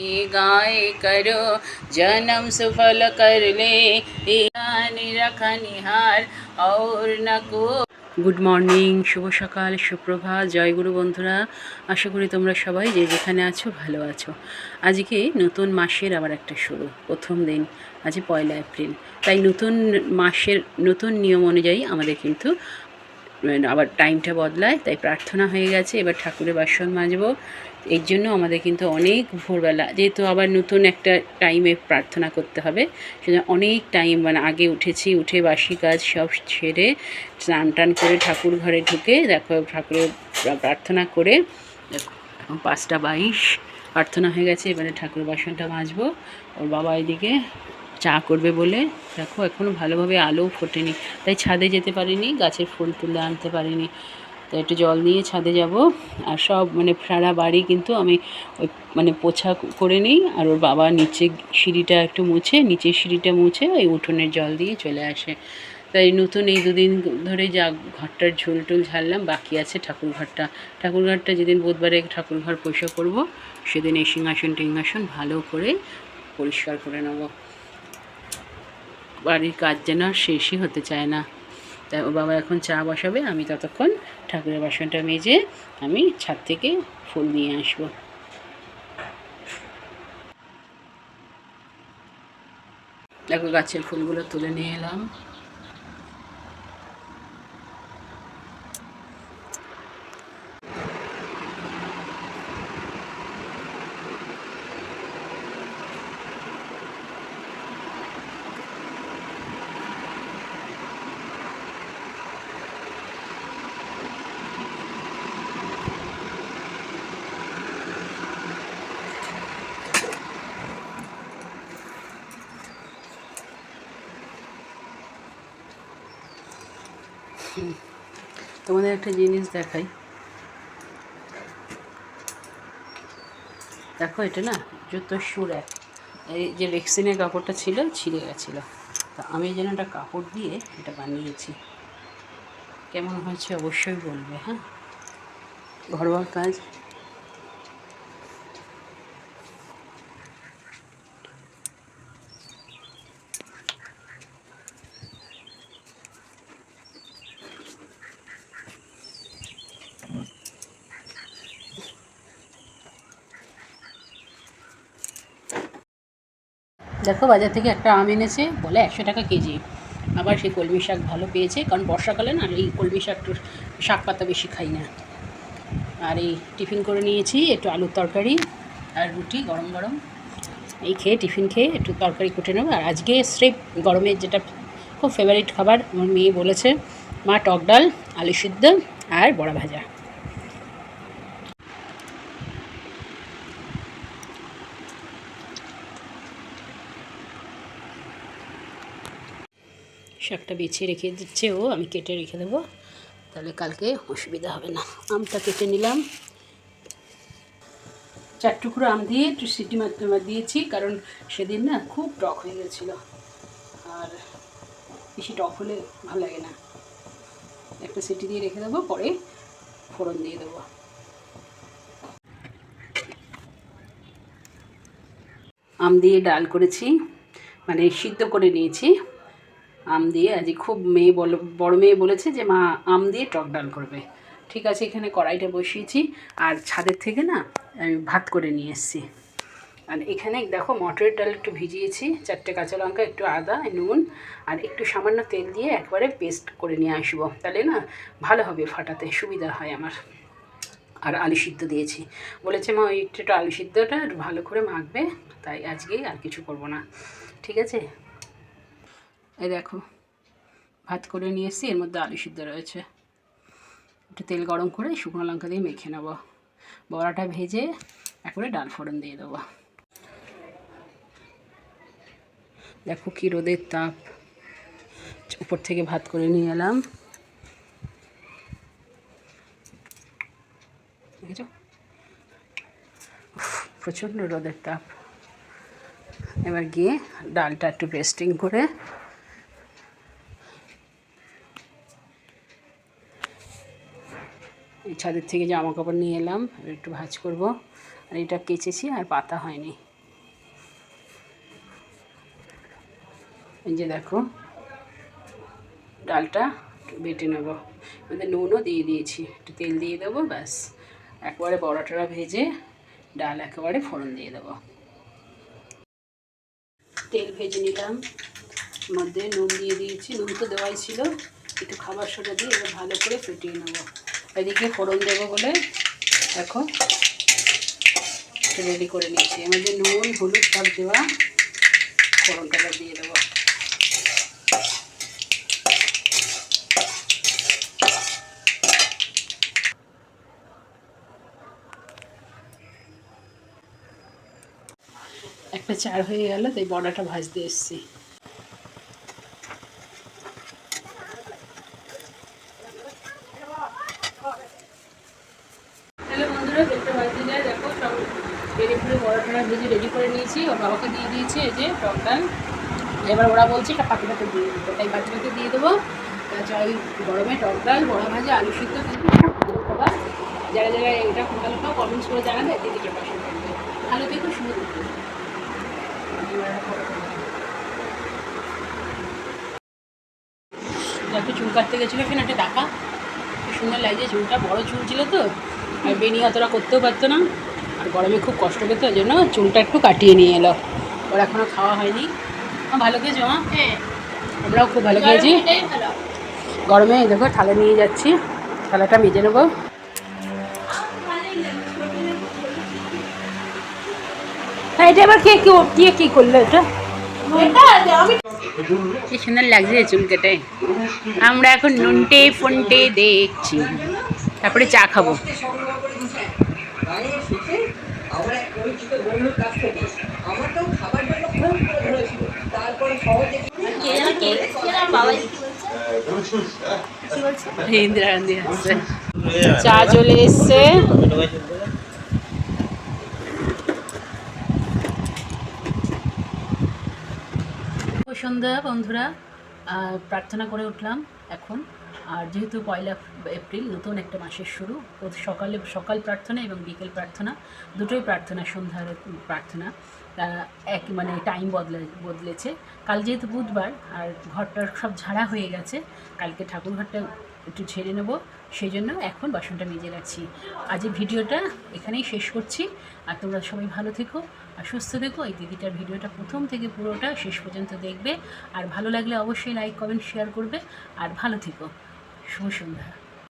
गाय करो जन्म सफल कर ले रखा निहार और न को গুড মর্নিং শুভ সকাল সুপ্রভাত জয়গুরু বন্ধুরা আশা করি তোমরা সবাই যে যেখানে আছো ভালো আছো আজকে নতুন মাসের আবার একটা শুরু প্রথম দিন আজ পয়লা এপ্রিল তাই নতুন মাসের নতুন নিয়ম অনুযায়ী আমাদের কিন্তু মানে আবার টাইমটা বদলায় তাই প্রার্থনা হয়ে গেছে এবার ঠাকুরের বাসন মাজবো এর জন্য আমাদের কিন্তু অনেক ভোরবেলা, যেহেতু আবার নতুন একটা টাইমে প্রার্থনা করতে হবে, সেজন্য অনেক টাইম মানে আগে উঠেছি, উঠে বাসি কাজ সব ছেড়ে স্নান টান করে ঠাকুর ঘরে ঢুকে, দেখো ঠাকুরের প্রার্থনা করে এখন পাঁচটা বাইশ, প্রার্থনা হয়ে গেছে, এবারে ঠাকুর বাসনটা মাজবো, ওর বাবা এদিকে চা করবে বলে, দেখো এখনও ভালোভাবে আলো ফোটেনি, তাই ছাদে যেতে পারিনি, গাছের ফুল তুলে আনতে পারিনি তো একটু জল নিয়ে ছাদে যাব। আর সব মানে সারা বাড়ি কিন্তু আমি ওই মানে পোছা করে নিই। আর ওর বাবা নিচে সিঁড়িটা একটু মুছে নিচের সিঁড়িটা মুছে ওই উঠোনের জল দিয়ে চলে আসে। তাই নতুন এই দুদিন ধরে যা ঘরটার ঝোল টোল ঝাড়লাম, বাকি আছে ঠাকুর ঘরটা ঠাকুর ঘরটা যেদিন বুধবারে ঠাকুর ঘর পয়সা করব, সেদিন এই সিংহাসন টিংহাসন ভালো করে পরিষ্কার করে নেব। বাড়ির কাজ যেন শেষই হতে চায় না। তাই ও বাবা এখন চা বসাবে, আমি ততক্ষণ ঠাকুরের বাসনটা মেজে আমি ছাদ থেকে ফুল নিয়ে আসব। দেখো গাছের ফুলগুলো তুলে নিয়ে এলাম। তোমাদের একটা জিনিস দেখাই। দেখো এটা না জুতো সুর এক। এই যে রেক্সিনের কাপড়টা ছিল, ছিঁড়ে গেছিল। তা আমি যেন একটা কাপড় দিয়ে এটা বানিয়েছি। কেমন হয়েছে অবশ্যই বলবে হ্যাঁ? ঘরোয়া কাজ দেখো বাজার থেকে একটা আম এনেছে, বলে একশো টাকা কেজি। আবার সেই কলমি শাক ভালো পেয়েছে, কারণ বর্ষাকালে না এই কলমি শাকটার শাক পাতা বেশি খাই না। আর এই টিফিন করে নিয়েছি, একটু আলুর তরকারি আর রুটি গরম গরম। এই খেয়ে, টিফিন খেয়ে একটু তরকারি কুটে নেব। আর আজকে স্রেফ গরমের যেটা খুব ফেভারিট খাবার, আমার মেয়ে বলেছে, মা টক ডাল, আলু সিদ্ধ আর বড়া ভাজা। শাকটা বেছে রেখে দিচ্ছে ও, আমি কেটে রেখে দেবো। তাহলে কালকে অসুবিধা হবে না। আমটা কেটে নিলাম। চার টুকরো আম দিয়ে একটু সিটি মারতে দিয়েছি, কারণ সেদিন না খুব টক হয়ে গেছিল। আর বেশি টক হলে ভালো লাগে না। একটা সিটি দিয়ে রেখে দেবো, পরে ফোড়ন দিয়ে দেবো। আম দিয়ে ডাল করেছি মানে সিদ্ধ করে নিয়েছি। আম দিয়ে আজ খুব মেয়ে বল, বড় মেয়ে বলেছে যে, মা, আম দিয়ে টক ডাল করবে। ঠিক আছে, এখানে কড়াইটা বসিয়েছি, আর ছাদের থেকে না, আমি ভাত করে নিয়ে এসেছি। আর এখানে দেখো মটরের ডাল একটু ভিজিয়েছি, চারটে কাঁচা লঙ্কা, একটু আদা, নুন, আর একটু সামান্য তেল দিয়ে একবারে পেস্ট করে নিয়ে আসব। তাহলে না, ভালো হবে ফাটাতে, সুবিধা হয় আমার। আর আলু সিদ্ধ দিয়েছি। বলেছে, মা, ওই একটু আলু সিদ্ধটা একটু ভালো করে মাখবে, তাই আজকেই আর কিছু করব না। ঠিক আছে? এই দেখো, ভাত করে নিয়ে এসেছি, এর মধ্যে আলু সিদ্ধ রয়েছে। একটু তেল গরম করে শুকনো লঙ্কা দিয়ে মেখে নেব। বড়াটা ভেজে একবারে ডাল ফোড়ন দিয়ে দেবো। দেখো কি রোদের তাপ। উপর থেকে ভাত করে নিয়ে এলাম। দেখেছ প্রচণ্ড রোদের তাপ। এবার গিয়ে ডালটা একটু পেস্টিং করে ছাদের থেকে জামা কাপড় নিয়ে এলাম একটু ভাজ করব। আর এটা কেচেছি আর পাতা হয়নি। এই যে দেখো, ডালটা বেটে নেব। মানে নুনও দিয়ে দিয়েছি, একটু তেল দিয়ে দেবো, ব্যাস। একবারে বড়াটা ভেজে ডাল একেবারে ফোড়ন দিয়ে দেবো। তেল ভেজে নিলাম। মধ্যে নুন দিয়ে দিয়েছি। নুন তো দেওয়াই ছিল। একটু খাবার সোটা দিয়ে এবার ভালো করে ফেটিয়ে নেব। এদিকে ফোড়ন দেবো বলে দেখো। রেডি করে নিচ্ছি। আমাদের নুন, হলুদ সব দেওয়া ফোড়নটা দিয়ে দেবো। একটা চার হয়ে গেল, তাই বড়াটা ভাজতে এসছি। বন্ধুরা পেটটা ভাজতে যায় দেখো সব পেরে ফুলে বড়া ভেজে রেডি করে নিয়েছি। ওর বাবাকে দিয়ে দিয়েছি এই যে টক ডাল। এবার ওরা বলছে একটা পাখি পাখি দিয়ে দিতে তাই পাখি দিয়ে দেবো। আচ্ছা ওই গরমে টক ডাল, বড়া ভাজা, আলু সিদ্ধ কিন্তু খাবার। যারা যারা এটা ভালো খাও কমেন্টস করে জানাবে দিদিকে পাশে থাকবে ভালো দেখো শুরু করতে একটু চুল কাটতে গেছিল এখানে একটা খুব সুন্দর লাগছে, চুলটা বড় চুল ছিল তো। আর বেনি অতটা করতেও পারতো না। আর গরমে খুব কষ্ট পেতো ওই জন্য চুলটা একটু কাটিয়ে নিয়ে এলো। ওর এখনও খাওয়া হয়নি। ভালো খেয়েছো মা? হ্যাঁ। আমরাও খুব ভালো খেয়েছি। গরমে দেখো থালা নিয়ে যাচ্ছি। থালাটা মেজে নেব। এটা এবার কে কে কী করল এটা? এটা কি সুন্দর লাগছে চুল কেটে। আমরা এখন নুনটে ফোনটে দেখছি। তারপরে চা খাব আমার আমাকেও খাবার জন্য করে ধরেছিল তারপরে সহজে ইন্দিরা গান্ধী আসছে। চা চলে এসছে। সন্ধ্যা বন্ধুরা। আহ, প্রার্থনা করে উঠলাম এখন। আর যেহেতু পয়লা এপ্রিল, নতুন একটা মাসের শুরু। সকালে, সকাল প্রার্থনা এবং বিকেল প্রার্থনা। দুটোই প্রার্থনা, সন্ধ্যার প্রার্থনা। এক মানে টাইম বদলে, বদলেছে। কাল যেহেতু বুধবার, আর ঘরটার সব ঝাড়া হয়ে গেছে, কালকে ঠাকুর ঘরটা একটু ছেড়ে নেব। সেই জন্য এখন বাসনটা মেজে রাখছি। আজ ভিডিওটা এখানেই শেষ করছি। আর তোমরা সবাই ভালো থেকো আর সুস্থ থেকো। এই দিদিটার ভিডিওটা প্রথম থেকে পুরোটা শেষ পর্যন্ত দেখবে। আর ভালো লাগলে অবশ্যই লাইক কমেন্ট শেয়ার করবে। আর ভালো থেকো। শুভ সন্ধ্যা।